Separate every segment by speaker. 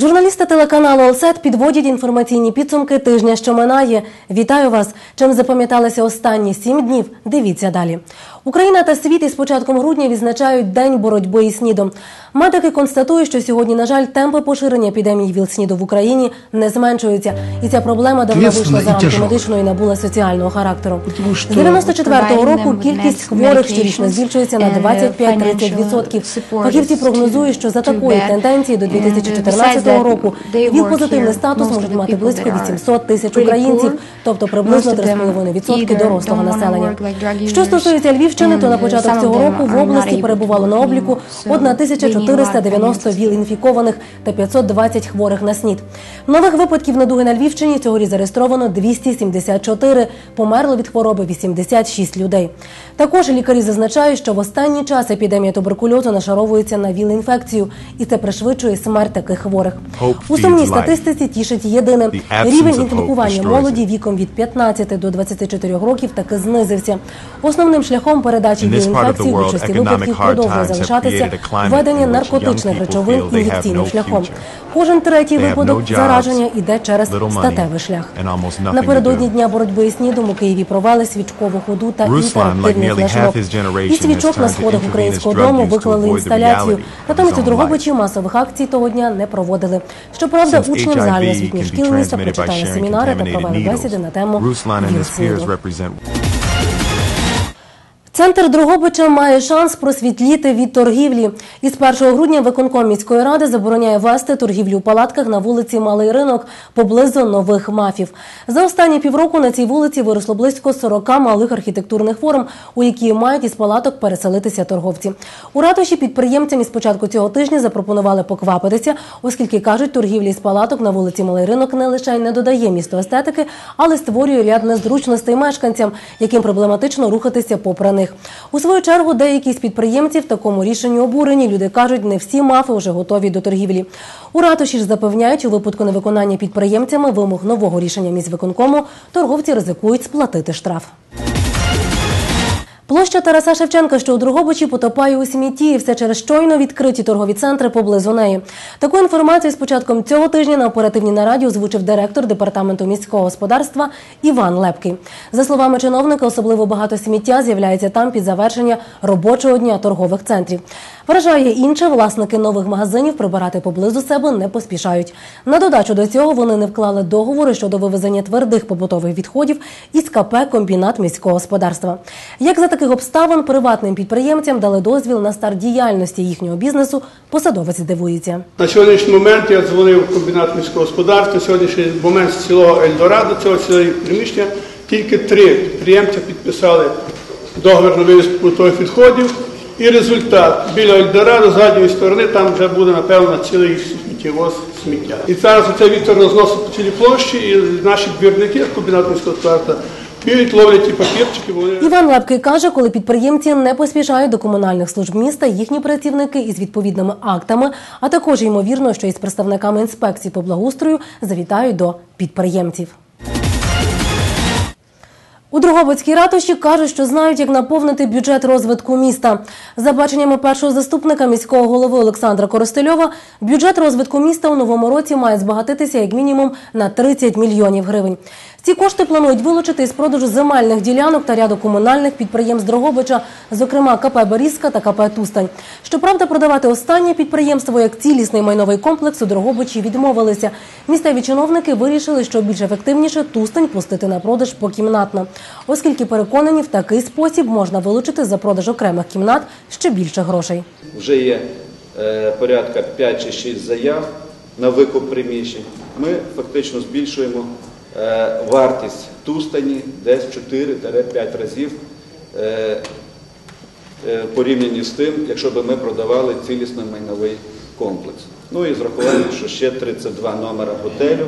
Speaker 1: Журналісти телеканалу Олсет підводять інформаційні підсумки тижня, що минає. Вітаю вас! Чим запам'яталися останні сім днів? Дивіться далі. Україна та світ із початком грудня відзначають День боротьби із снідом. Медики констатують, що сьогодні, на жаль, темпи поширення епідемії ВІЛ-СНІДу в Україні не зменшуються, і ця проблема давно вийшла за рамки медичної і набула соціального характеру. З 94-го року кількість хворих щорічно збільшується на
Speaker 2: and, uh,
Speaker 1: 25-30%. Фахівці прогнозують, що за такої тенденції до
Speaker 2: And, uh,
Speaker 1: 2014 року
Speaker 2: they
Speaker 1: віл позитивний статус можуть мати близько
Speaker 2: that
Speaker 1: 800 тисяч українців, тобто приблизно
Speaker 2: most of
Speaker 1: 3,5% дорослого населення. Що стосується Львівщини, то на початок цього року в області перебувало на обліку
Speaker 2: anymore, so
Speaker 1: 1490
Speaker 2: they
Speaker 1: ВІЛ-інфікованих та 520 хворих на СНІД. Нових випадків недуги на Львівщині цьогоріч зареєстровано 274, померло від хвороби 86 людей. Також лікарі зазначають, що в останній час епідемія туберкульозу нашаровується на ВІЛ-інфекцію, і це пришвидшує смерть таких хворих. У сумній статистиці тішить єдине рівень інфікування молоді віком від 15 до 24 років таки знизився. Основним шляхом передачі
Speaker 3: the
Speaker 1: ВІЛ-інфекції в
Speaker 3: world,
Speaker 1: більшості випадків продовжує залишатися введення наркотичних речовин ін'єкційним шляхом. Кожен третій випадок зараження йде через статевий шлях. Напередодні дня боротьби із снідом у Києві провели свічкову ходу та інтерактивний флешмоб. І свічок на сходах українського дому виклали інсталяцію. Натомість у Дрогобичі масових акцій того дня не проводили. Щоправда, учням загальноосвітніх шкіл міста прочитали семінари та провели бесіди на тему
Speaker 3: Ruslan
Speaker 1: Центр Дрогобича має шанс просвітліти від торгівлі. Із 1 грудня виконком міської ради забороняє вести торгівлю у палатках на вулиці Малий ринок поблизу нових мафів. За останні півроку на цій вулиці виросло близько 40 малих архітектурних форм, у які мають із палаток переселитися торговці. У ратуші підприємцям із початку цього тижня запропонували поквапитися, оскільки кажуть, торгівля із палаток на вулиці Малий ринок не лише не додає місту естетики, але створює ряд незручностей мешканцям, яким проблематично рухатися попри них. У свою чергу деякі з підприємців такому рішенню обурені. Люди кажуть, не всі мафи вже готові до торгівлі. У ратуші ж запевняють, у випадку невиконання підприємцями вимог нового рішення міськвиконкому торговці ризикують сплатити штраф. Площа Тараса Шевченка, що у Дрогобичі, потопає у смітті, і все через щойно відкриті торгові центри поблизу неї. Таку інформацію з початком цього тижня на оперативній нараді озвучив директор департаменту міського господарства Іван Лепкий. За словами чиновника, особливо багато сміття з'являється там під завершення робочого дня торгових центрів. Вражає інше, власники нових магазинів прибирати поблизу себе не поспішають. На додачу до цього вони не вклали договори щодо вивезення твердих побутових відходів із КП Комбінат міського господарства. Як за таких обставин приватним підприємцям дали дозвіл на старт діяльності їхнього бізнесу, посадовець дивується.
Speaker 4: На сьогоднішній момент я дзвонив в комбінат міського господарства. Сьогоднішній момент з цілого Ельдорадо, цього цілого приміщення, тільки три підприємця підписали договір на вивіз побутових відходів. І результат біля Ельдорадо, з задньої сторони, там вже буде, напевно, цілий сміттєвоз сміття. І зараз цей вітер розносить по цілій площі, і наші двірники міського господарства п'ють, ловлять ті папірчики, вони.
Speaker 1: Іван Лепкий каже, коли підприємці не поспішають до комунальних служб міста, їхні працівники із відповідними актами, а також ймовірно, що із представниками інспекції по благоустрою завітають до підприємців. У Дрогобицькій ратуші кажуть, що знають, як наповнити бюджет розвитку міста. За баченнями першого заступника міського голови Олександра Коростельова, бюджет розвитку міста у новому році має збагатитися як мінімум на 30 мільйонів гривень. Ці кошти планують вилучити із продажу земельних ділянок та ряду комунальних підприємств Дрогобича, зокрема КП Берізка та КП Тустань. Щоправда, продавати останнє підприємство як цілісний майновий комплекс у Дрогобичі відмовилися. Місцеві чиновники вирішили, що більш ефективніше Тустань пустити на продаж покімнатно, оскільки переконані, в такий спосіб можна вилучити за продаж окремих кімнат ще більше грошей.
Speaker 5: Вже є е, порядка 5 чи 6 заяв на викуп приміщень. Ми фактично збільшуємо вартість Тустані десь 4-5 разів е, е, порівняні з тим, якщо б ми продавали цілісний майновий комплекс. Ну і з рахуванням, що ще 32 номера готелю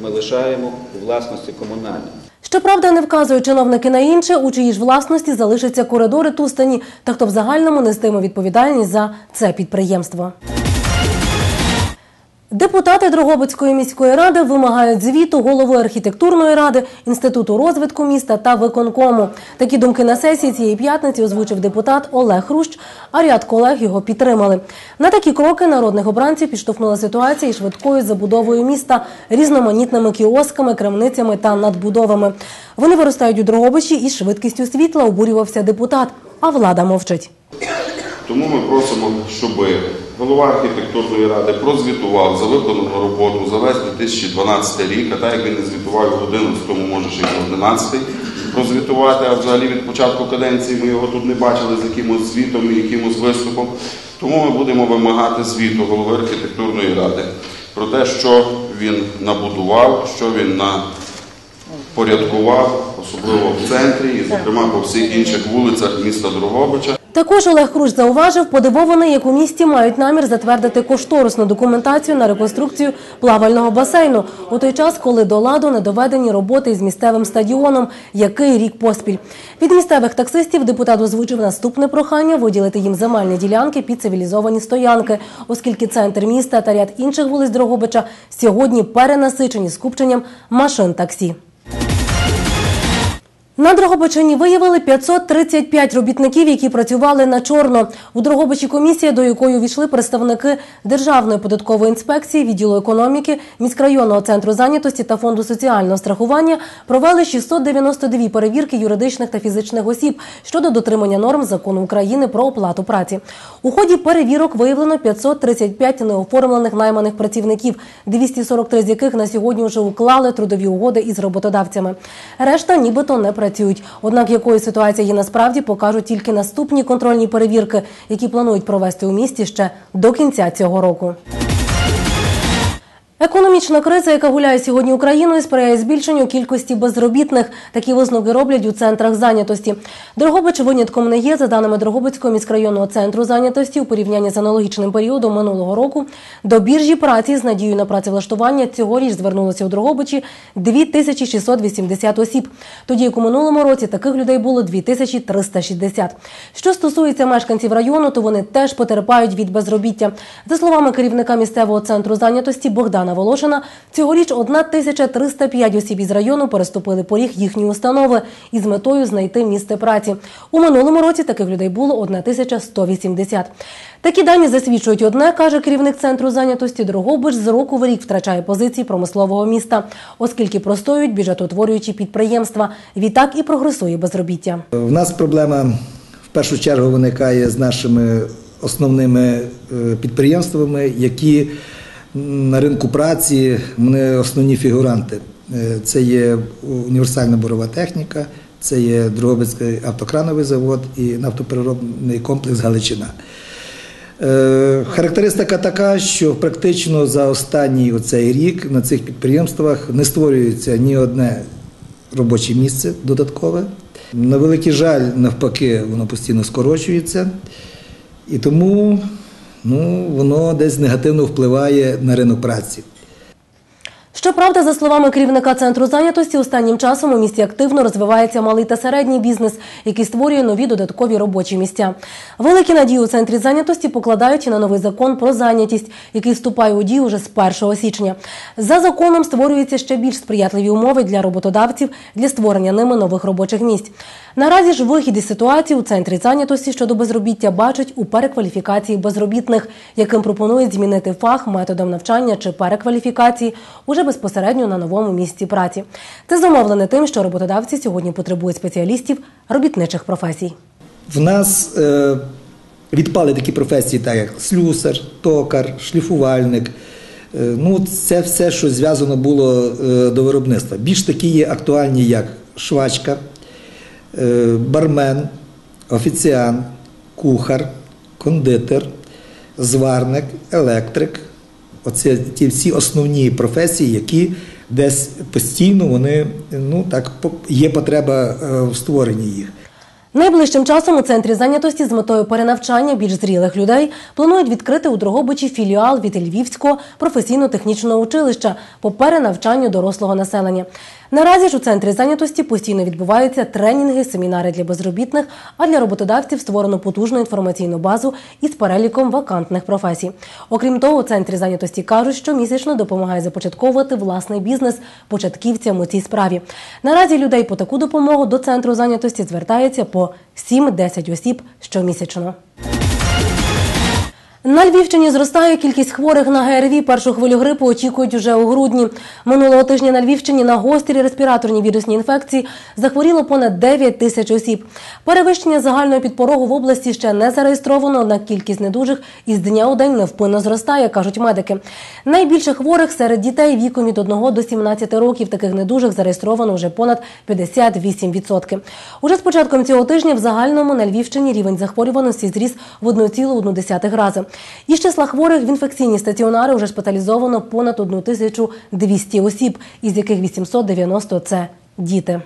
Speaker 5: ми лишаємо у власності комунальній.
Speaker 1: Щоправда, не вказують чиновники на інше, у чиїй ж власності залишаться коридори Тустані та хто в загальному нестиме відповідальність за це підприємство. Депутати Дрогобицької міської ради вимагають звіту голови архітектурної ради, інституту розвитку міста та виконкому. Такі думки на сесії цієї п'ятниці озвучив депутат Олег Хрущ, а ряд колег його підтримали. На такі кроки народних обранців підштовхнула ситуація із швидкою забудовою міста різноманітними кіосками, крамницями та надбудовами. Вони виростають у Дрогобичі із швидкістю світла, обурювався депутат, а влада мовчить.
Speaker 3: Тому ми просимо, щоб голова архітектурної ради прозвітував за виконану роботу за весь 2012 рік, а так як він не звітував в 11-му, може ще й в 11-й прозвітувати, а взагалі від початку каденції ми його тут не бачили з якимось звітом і якимось виступом. Тому ми будемо вимагати звіту голови архітектурної ради про те, що він набудував, що він напорядкував, особливо в центрі і, зокрема, по всіх інших вулицях міста Дрогобича.
Speaker 1: Також Олег Хрущ зауважив, подивований, як у місті мають намір затвердити кошторисну документацію на реконструкцію плавального басейну у той час, коли до ладу не доведені роботи із місцевим стадіоном, який рік поспіль. Від місцевих таксистів депутат озвучив наступне прохання виділити їм земельні ділянки під цивілізовані стоянки, оскільки центр міста та ряд інших вулиць Дрогобича сьогодні перенасичені скупченням машин таксі. На Дрогобичині виявили 535 робітників, які працювали на чорно. У Дрогобичі комісія, до якої увійшли представники Державної податкової інспекції, відділу економіки, міськрайонного центру зайнятості та фонду соціального страхування, провели 692 перевірки юридичних та фізичних осіб щодо дотримання норм закону України про оплату праці. У ході перевірок виявлено 535 неоформлених найманих працівників, 243 з яких на сьогодні вже уклали трудові угоди із роботодавцями. Решта нібито не працюють. Однак якою ситуація є насправді покажуть тільки наступні контрольні перевірки, які планують провести у місті ще до кінця цього року. Економічна криза, яка гуляє сьогодні Україною, сприяє збільшенню кількості безробітних. Такі висновки роблять у центрах зайнятості. Дрогобич винятком не є. За даними Дрогобицького міськрайонного центру зайнятості, у порівнянні з аналогічним періодом минулого року до біржі праці з надією на працевлаштування цьогоріч звернулося у Дрогобичі 2680 осіб. Тоді як у минулому році таких людей було 2360. Що стосується мешканців району, то вони теж потерпають від безробіття. За словами керівника місцевого центру зайнятості Богдана Волошина, цьогоріч 1305 осіб із району переступили поріг їхньої установи із метою знайти місце праці. У минулому році таких людей було 1180. Такі дані засвідчують одне, каже керівник центру зайнятості Дрогобич, з року в рік втрачає позиції промислового міста, оскільки простоюють бюджетоутворюючі підприємства. Відтак і прогресує безробіття.
Speaker 2: У нас проблема в першу чергу виникає з нашими основними е, підприємствами, які на ринку праці вони основні фігуранти. Е, Це є універсальна борова техніка, це є Дрогобицький автокрановий завод і нафтопереробний комплекс Галичина. Е, Характеристика така, що практично за останній оцей рік на цих підприємствах не створюється ні одне робоче місце додаткове. На великий жаль, навпаки, воно постійно скорочується, і тому ну, воно десь негативно впливає на ринок праці.
Speaker 1: Щоправда, за словами керівника центру зайнятості, останнім часом у місті активно розвивається малий та середній бізнес, який створює нові додаткові робочі місця. Великі надії у центрі зайнятості покладають на новий закон про зайнятість, який вступає у дію вже з 1 січня. За законом створюються ще більш сприятливі умови для роботодавців для створення ними нових робочих місць. Наразі ж вихід із ситуації у центрі зайнятості щодо безробіття бачать у перекваліфікації безробітних, яким пропонують змінити фах методом навчання чи перекваліфікації уже безпосередньо на новому місці праці. Це зумовлене тим, що роботодавці сьогодні потребують спеціалістів робітничих професій.
Speaker 2: В нас е, відпали такі професії, так як слюсар, токар, шліфувальник. Е, ну, це все, що зв'язано було е, до виробництва. Більш такі є актуальні, як швачка, е, бармен, офіціант, кухар, кондитер, зварник, електрик. Оце ті всі основні професії, які десь постійно вони ну так є потреба е, в створенні їх.
Speaker 1: Найближчим часом у центрі зайнятості з метою перенавчання більш зрілих людей планують відкрити у Дрогобичі філіал від Львівського професійно-технічного училища по перенавчанню дорослого населення. Наразі ж у центрі зайнятості постійно відбуваються тренінги, семінари для безробітних, а для роботодавців створено потужну інформаційну базу із переліком вакантних професій. Окрім того, у центрі зайнятості кажуть, що місячно допомагає започатковувати власний бізнес початківцям у цій справі. Наразі людей по таку допомогу до центру зайнятості звертається по 7-10 осіб щомісячно. На Львівщині зростає кількість хворих на ГРВІ. Першу хвилю грипу очікують уже у грудні. Минулого тижня на Львівщині на гострі респіраторні вірусні інфекції захворіло понад 9 тисяч осіб. Перевищення загального підпорогу в області ще не зареєстровано, однак кількість недужих із дня у день невпинно зростає, кажуть медики. Найбільше хворих серед дітей віком від 1 до 17 років. Таких недужих зареєстровано вже понад 58%. Уже з початком цього тижня в загальному на Львівщині рівень захворюваності зріс в 1,1 рази. Із числа хворих в інфекційні стаціонари вже шпиталізовано понад 1200 осіб, із яких 890 – це діти.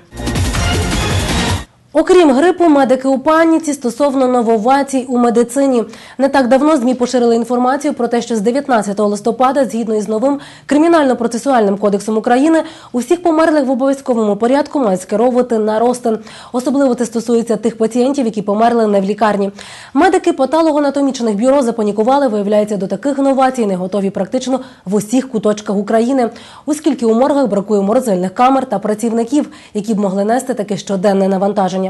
Speaker 1: Окрім грипу, медики у паніці стосовно нововацій у медицині. Не так давно ЗМІ поширили інформацію про те, що з 19 листопада, згідно із новим кримінально-процесуальним кодексом України, усіх померлих в обов'язковому порядку мають скеровувати на розтин. Особливо це стосується тих пацієнтів, які померли не в лікарні. Медики патологоанатомічних бюро запанікували, виявляється, до таких новацій не готові практично в усіх куточках України, оскільки у моргах бракує морозильних камер та працівників, які б могли нести таке щоденне навантаження.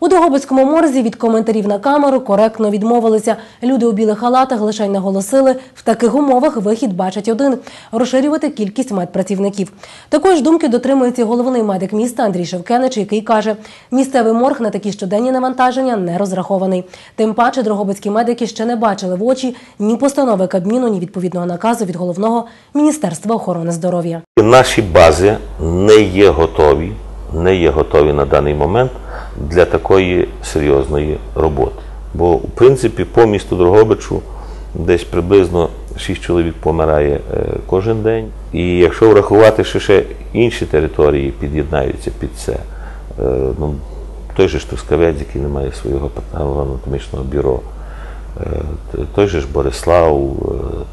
Speaker 1: У Дрогобицькому морзі від коментарів на камеру коректно відмовилися. Люди у білих халатах лише наголосили, в таких умовах вихід бачать один розширювати кількість медпрацівників. Такої ж думки дотримується головний медик міста Андрій Шевкенич, який каже, місцевий морг на такі щоденні навантаження не розрахований. Тим паче дрогобицькі медики ще не бачили в очі ні постанови Кабміну, ні відповідного наказу від головного міністерства охорони здоров'я.
Speaker 6: Наші бази не є готові, не є готові на даний момент для такої серйозної роботи. Бо, в принципі, по місту Дрогобичу десь приблизно 6 чоловік помирає е, кожен день. І якщо врахувати, що ще інші території під'єднаються під це, е, ну, той же ж який не має свого патологоанатомічного бюро, е, той же ж Борислав,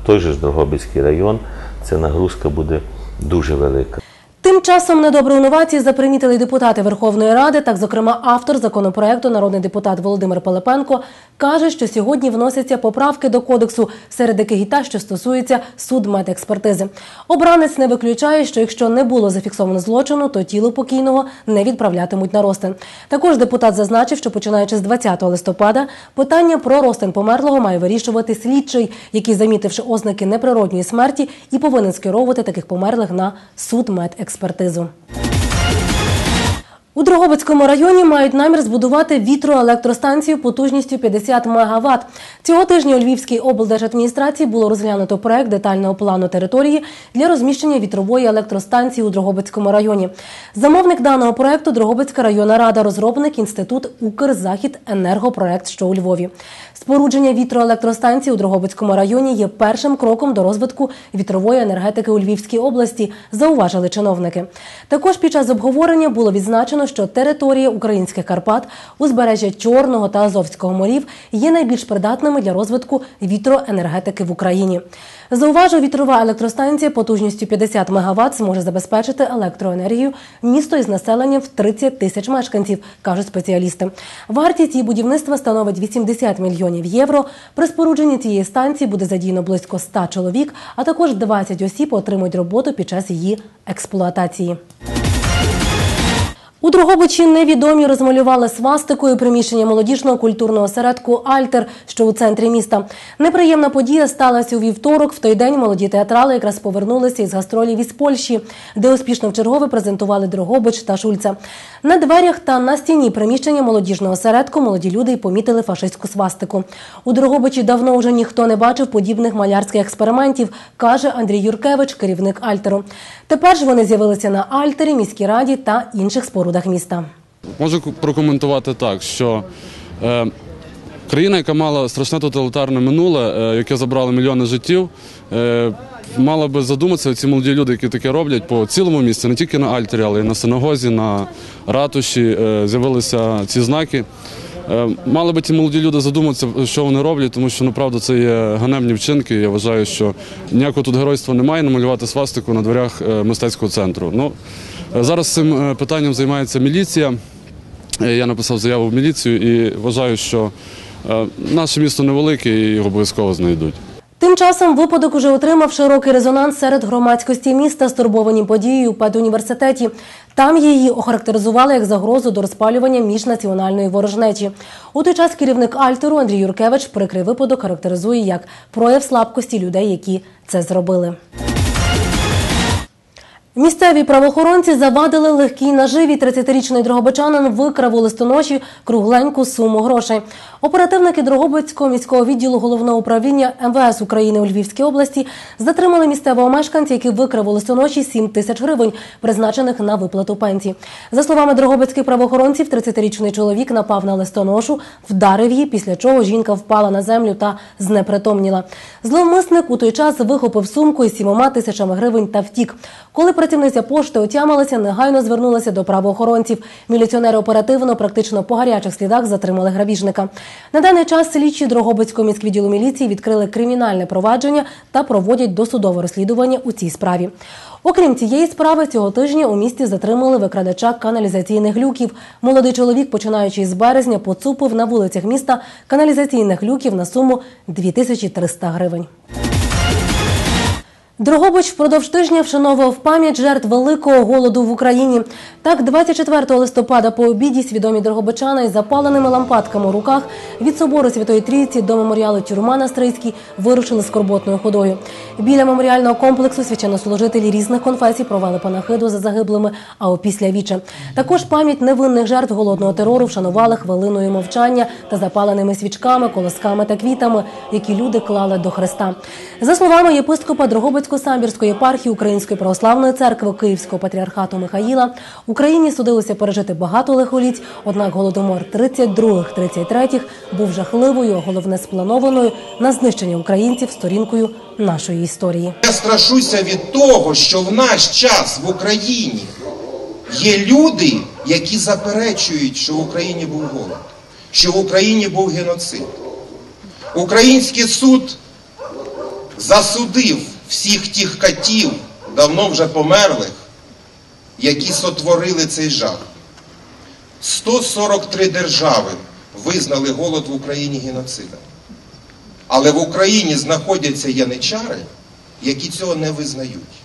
Speaker 6: той же ж Дрогобицький район, ця нагрузка буде дуже велика.
Speaker 1: Тим часом недобру інновації запримітили депутати Верховної Ради. Так, зокрема, автор законопроекту, народний депутат Володимир Пилипенко, каже, що сьогодні вносяться поправки до кодексу, серед яких і та, що стосується судмедекспертизи. Обранець не виключає, що якщо не було зафіксовано злочину, то тіло покійного не відправлятимуть на розтин. Також депутат зазначив, що починаючи з 20 листопада питання про розтин померлого має вирішувати слідчий, який, замітивши ознаки неприродньої смерті, і повинен скеровувати таких померлих на судмедекспертизу. У Дрогобицькому районі мають намір збудувати вітроелектростанцію потужністю 50 МВт. Цього тижня у Львівській облдержадміністрації було розглянуто проект детального плану території для розміщення вітрової електростанції у Дрогобицькому районі. Замовник даного проекту Дрогобицька районна рада, розробник інститут Укрзахід енергопроект, що у Львові. Спорудження вітроелектростанції у Дрогобицькому районі є першим кроком до розвитку вітрової енергетики у Львівській області, зауважили чиновники. Також під час обговорення було відзначено, що територія українських Карпат, узбережжя Чорного та Азовського морів є найбільш придатними для розвитку вітроенергетики в Україні. Зауважу, вітрова електростанція потужністю 50 МВт зможе забезпечити електроенергію місто із населенням в 30 тисяч мешканців, кажуть спеціалісти. Вартість її будівництва становить 80 мільйонів євро. При спорудженні цієї станції буде задіяно близько 100 чоловік, а також 20 осіб отримують роботу під час її експлуатації. У Дрогобичі невідомі розмалювали свастикою приміщення молодіжного культурного осередку Альтер, що у центрі міста. Неприємна подія сталася у вівторок. В той день молоді театрали якраз повернулися із гастролів із Польщі, де успішно в чергове презентували Дрогобич та Шульца. На дверях та на стіні приміщення молодіжного осередку молоді люди й помітили фашистську свастику. У Дрогобичі давно вже ніхто не бачив подібних малярських експериментів, каже Андрій Юркевич, керівник Альтеру. Тепер ж вони з'явилися на Альтері, міській раді та інших спорудах міста.
Speaker 7: Можу прокоментувати так, що е, країна, яка мала страшне тоталітарне минуле, е, яке забрало мільйони життів, е, мала би задуматися, ці молоді люди, які таке роблять по цілому місці, не тільки на Альтері, але й на синагозі, на ратуші е, з'явилися ці знаки. Е, Мали би ці молоді люди задуматися, що вони роблять, тому що направду це є ганебні вчинки. Я вважаю, що ніякого тут геройства немає намалювати свастику на дверях е, мистецького центру. Ну, Зараз цим е, питанням займається міліція. Е, Я написав заяву в міліцію і вважаю, що е, наше місто невелике і його обов'язково знайдуть.
Speaker 1: Тим часом випадок уже отримав широкий резонанс серед громадськості міста, стурбовані подією у педуніверситеті. Там її охарактеризували як загрозу до розпалювання міжнаціональної ворожнечі. У той час керівник Альтеру Андрій Юркевич прикрий випадок характеризує як прояв слабкості людей, які це зробили. Місцеві правоохоронці завадили легкій наживі. 30-річний дрогобичанин викрав у листоноші кругленьку суму грошей. Оперативники Дрогобицького міського відділу головного управління МВС України у Львівській області затримали місцевого мешканця, який викрав у листоноші 7 тисяч гривень, призначених на виплату пенсії. За словами дрогобицьких правоохоронців, 30-річний чоловік напав на листоношу, вдарив її, після чого жінка впала на землю та знепритомніла. Зловмисник у той час вихопив сумку із 7 тисячами гривень та втік. Коли працівниця пошти отямилася, негайно звернулася до правоохоронців. Міліціонери оперативно, практично по гарячих слідах затримали грабіжника. На даний час слідчі Дрогобицького міськвідділу міліції відкрили кримінальне провадження та проводять досудове розслідування у цій справі. Окрім цієї справи, цього тижня у місті затримали викрадача каналізаційних люків. Молодий чоловік, починаючи з березня, поцупив на вулицях міста каналізаційних люків на суму 2300 гривень. Дрогобич впродовж тижня вшановував пам'ять жертв великого голоду в Україні. Так, 24 листопада по обіді свідомі дрогобичани із запаленими лампадками у руках від собору Святої Трійці до меморіалу Тюрма на Стрийській вирушили скорботною ходою. Біля меморіального комплексу священнослужителі різних конфесій провели панахиду за загиблими, а опісля віче. Також пам'ять невинних жертв голодного терору вшанували хвилиною мовчання та запаленими свічками, колосками та квітами, які люди клали до Христа. За словами єпископа Дрогобицько-самбірської єпархії Української православної церкви Київського патріархату Михаїла, Україні судилося пережити багато лихоліть, однак голодомор 32-33 був жахливою, головне спланованою на знищення українців сторінкою нашої історії.
Speaker 8: Я страшуся від того, що в наш час в Україні є люди, які заперечують, що в Україні був голод, що в Україні був геноцид. Український суд засудив всіх тих катів, давно вже померлих, які сотворили цей жах. 143 держави визнали голод в Україні геноцидом. Але в Україні знаходяться яничари, які цього не визнають.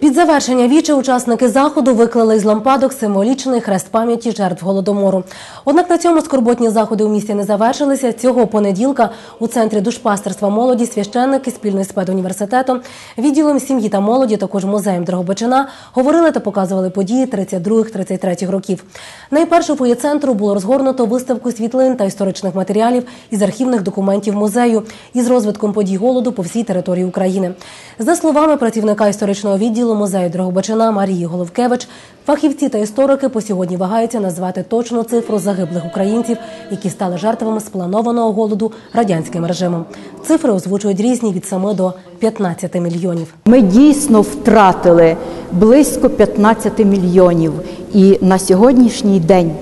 Speaker 1: Під завершення віче учасники заходу виклали із лампадок символічний хрест пам'яті жертв голодомору. Однак на цьому скорботні заходи у місті не завершилися. Цього понеділка у центрі душпастерства молоді священники спільно з педуніверситетом, відділом сім'ї та молоді, також музеєм Дрогобичина, говорили та показували події 32-33 років. Найперше фоє центру було розгорнуто виставку світлин та історичних матеріалів із архівних документів музею із розвитком подій голоду по всій території України. За словами працівника історичного відділу музею Дрогобичина Марії Головкевич, фахівці та історики по сьогодні вагаються назвати точну цифру загиблих українців, які стали жертвами спланованого голоду радянським режимом. Цифри озвучують різні від 7 до 15 мільйонів.
Speaker 9: Ми дійсно втратили близько 15 мільйонів. І на сьогоднішній день,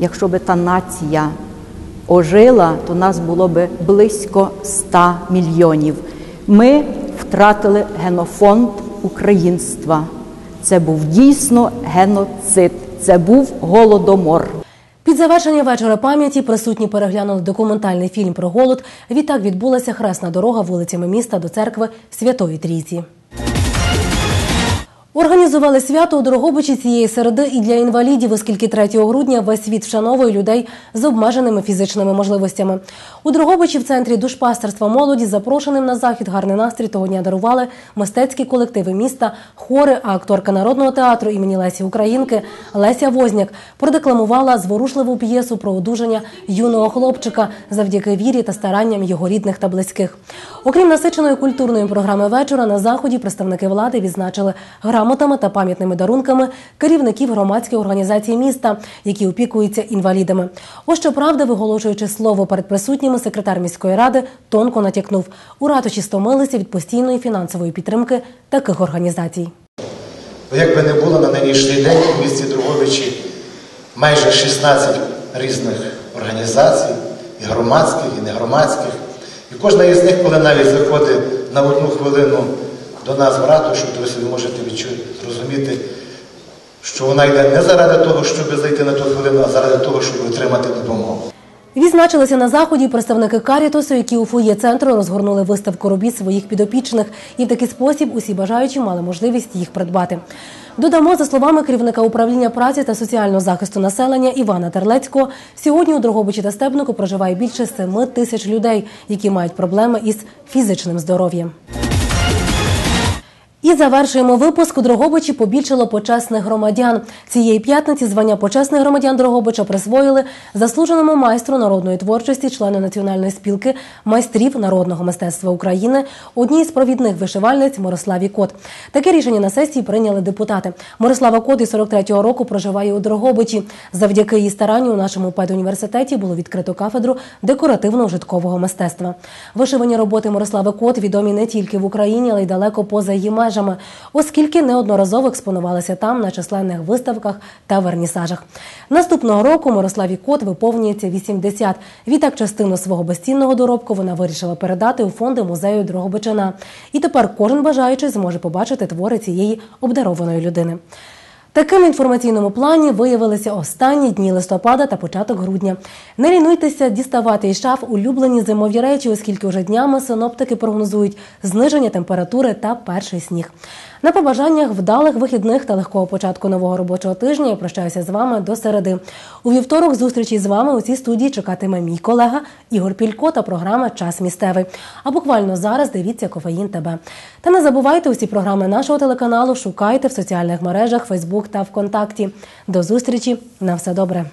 Speaker 9: якщо би та нація ожила, то нас було би близько 100 мільйонів. Ми втратили генофонд українства. Це був дійсно геноцид, це був голодомор.
Speaker 1: Під завершення вечора пам'яті присутні переглянули документальний фільм про голод. Відтак відбулася хресна дорога вулицями міста до церкви Святої Трійці. Організували свято у Дорогобичі цієї середи і для інвалідів, оскільки 3 грудня весь світ вшановує людей з обмеженими фізичними можливостями. У Дрогобичі в центрі душпастерства молоді запрошеним на захід гарний настрій того дня дарували мистецькі колективи міста, хори, а акторка народного театру імені Лесі Українки Леся Возняк продекламувала зворушливу п'єсу про одужання юного хлопчика завдяки вірі та старанням його рідних та близьких. Окрім насиченої культурної програми вечора, на заході представники влади відзначили грамотами та пам'ятними дарунками керівників громадських організацій міста, які опікуються інвалідами. Ось щоправда, виголошуючи слово перед присутніми, секретар міської ради тонко натякнув у ратуші стомилися від постійної фінансової підтримки таких організацій.
Speaker 10: Бо як би не було на нинішній день у місті Друговичі майже 16 різних організацій, і громадських, і негромадських. І кожна із них, коли навіть заходить на одну хвилину до нас в ратушу, то ви можете відчути, зрозуміти, що вона йде не заради того, щоб зайти на ту хвилину, а заради того, щоб отримати допомогу.
Speaker 1: Відзначилися на заході представники Карітосу, які у фоє центру розгорнули виставку робіт своїх підопічних, і в такий спосіб усі бажаючі мали можливість їх придбати. Додамо, за словами керівника управління праці та соціального захисту населення Івана Терлецького, сьогодні у Дрогобичі та Стебнику проживає більше 7 тисяч людей, які мають проблеми із фізичним здоров'ям. І завершуємо випуск. У Дрогобичі побільшало почесних громадян. Цієї п'ятниці звання почесних громадян Дрогобича присвоїли заслуженому майстру народної творчості, члену національної спілки майстрів народного мистецтва України, одній з провідних вишивальниць Мирославі Кот. Таке рішення на сесії прийняли депутати. Мирослава Кот із 43-го року проживає у Дрогобичі. Завдяки її старанню у нашому педуніверситеті було відкрито кафедру декоративно-ужиткового мистецтва. Вишивані роботи Мирослави Кот відомі не тільки в Україні, але й далеко поза її межами, оскільки неодноразово експонувалися там на численних виставках та вернісажах. Наступного року Мирославі Кот виповнюється 80. Відтак частину свого безцінного доробку вона вирішила передати у фонди музею Дрогобичина. І тепер кожен бажаючий зможе побачити твори цієї обдарованої людини. Таким інформаційному плані виявилися останні дні листопада та початок грудня. Не лінуйтеся діставати із шаф улюблені зимові речі, оскільки вже днями синоптики прогнозують зниження температури та перший сніг. На побажаннях вдалих вихідних та легкого початку нового робочого тижня я прощаюся з вами до середи. У вівторок зустрічі з вами у цій студії чекатиме мій колега Ігор Пілько та програма Час місцевий. А буквально зараз дивіться кофеїн ТБ. Та не забувайте усі програми нашого телеканалу шукайте в соціальних мережах Фейсбук та ВКонтакті. До зустрічі на все добре.